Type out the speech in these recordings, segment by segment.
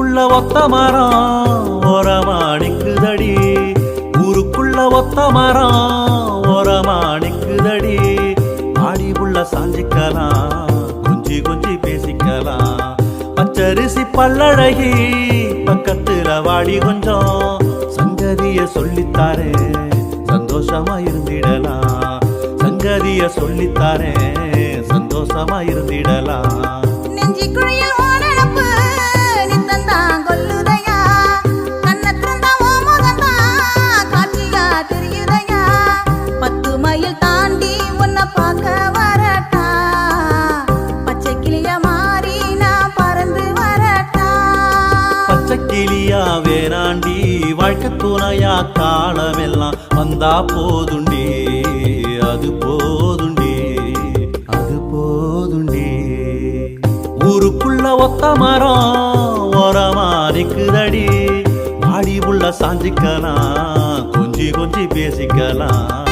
ஒத்த மரம் ஓரமாணிக்குதடி. ஊருக்குள்ள ஒத்த மரம் ஓரமாணிக்குதடி. ஆடி உள்ள சாஞ்சிக்கலாம் குஞ்சி குஞ்சி பேசிக்கலாம். பச்சரிசி பல்லழகி பக்கத்துல வாடி கொஞ்சம். சங்கதிய சொல்லித்தாரே சந்தோஷமா இருந்திடலாம். சங்கதிய சொல்லித்தாரே சந்தோஷமா இருந்திடலாம். நெஞ்சிக்குள்ள வாழ்க்கை காலமெல்லாம் வந்தா போதுண்டி அது போதுண்டி அது போதுண்டி. ஊருக்குள்ள ஒத்த மரம் ஓரமா நிக்குதடி வாடி உள்ள சாஞ்சிக்கலாம் கொஞ்சி கொஞ்சி பேசிக்கலாம்.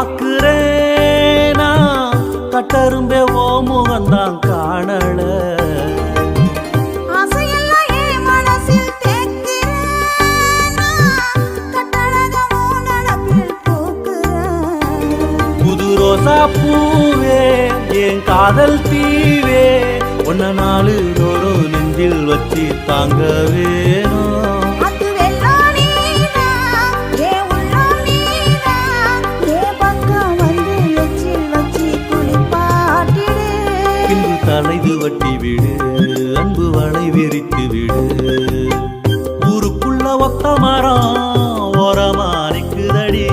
பாக்குறேனா கட்டரும்பே ஓ முகந்தான் காணல. ரோசா பூவே என் காதல் தீவே ஒன்ன நாலு நோடு நெஞ்சில் வச்சு தாங்க வேணும். விடு அன்பு வளை விரித்து விடு. ஊருக்குள்ள ஒத்த மரம் ஓரமா நிக்குதடி.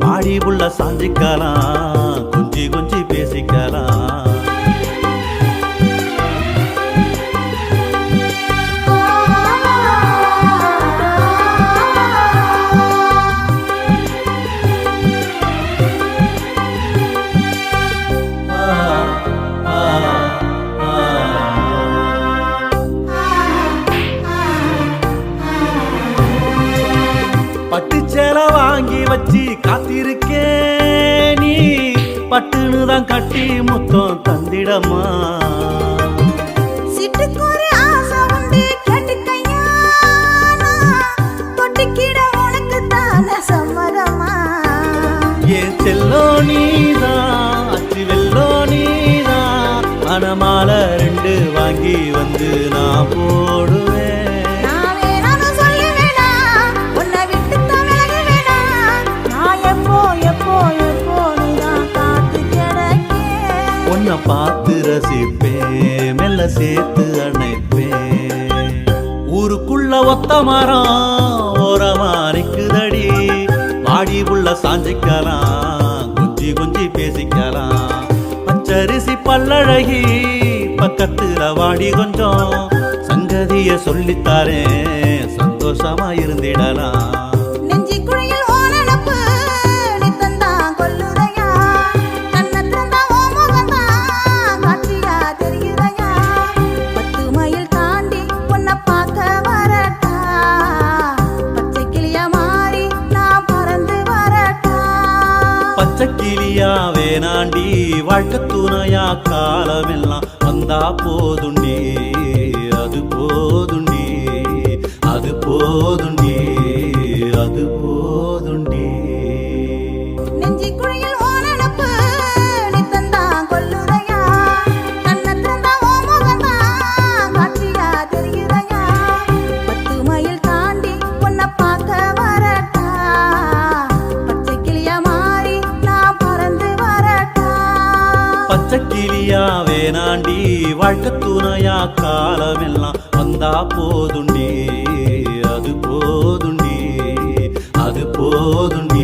மாடி புள்ள சாஞ்சிக்கலாம் கொஞ்சி கொஞ்சி பேசிக்கலாம். பட்டு சேலை வாங்கி வச்சு காத்திருக்கேன் நீ. பட்டுன்னு தான் கட்டி முத்தம் தந்திடமா? செல்லோ நீதான் அச்சு வெல்லோ நீதான் மனமால ரெண்டு வாங்கி வந்து நான் போடுவேன் ரசிப்பேன் மெல்ல சேர்த்து அணைப்பேன் ஊருக்குள்ள ஒத்த மரம் ஓரமா நிக்குதடி. வாடி உள்ள சாஞ்சிக்கலாம் குஞ்சி குஞ்சி பேசிக்கலாம். பச்சரிசி பல்லழகி பக்கத்துல வாடி கொஞ்சம். சங்கதிய சொல்லித்தாரேன் சந்தோஷமா இருந்திடலாம். பச்சை கிளியா வேணாண்டி வாழ்க்கை துணையா காலமெல்லாம் வந்தா போதுண்டி அது போதுண்டி அது போதுண்டி. பச்சக்கிளியாவே நாண்டி வாழ்க்கை துணையா காலமெல்லாம் வந்தா போதுண்டி அது போதுண்டி அது போதுண்டி.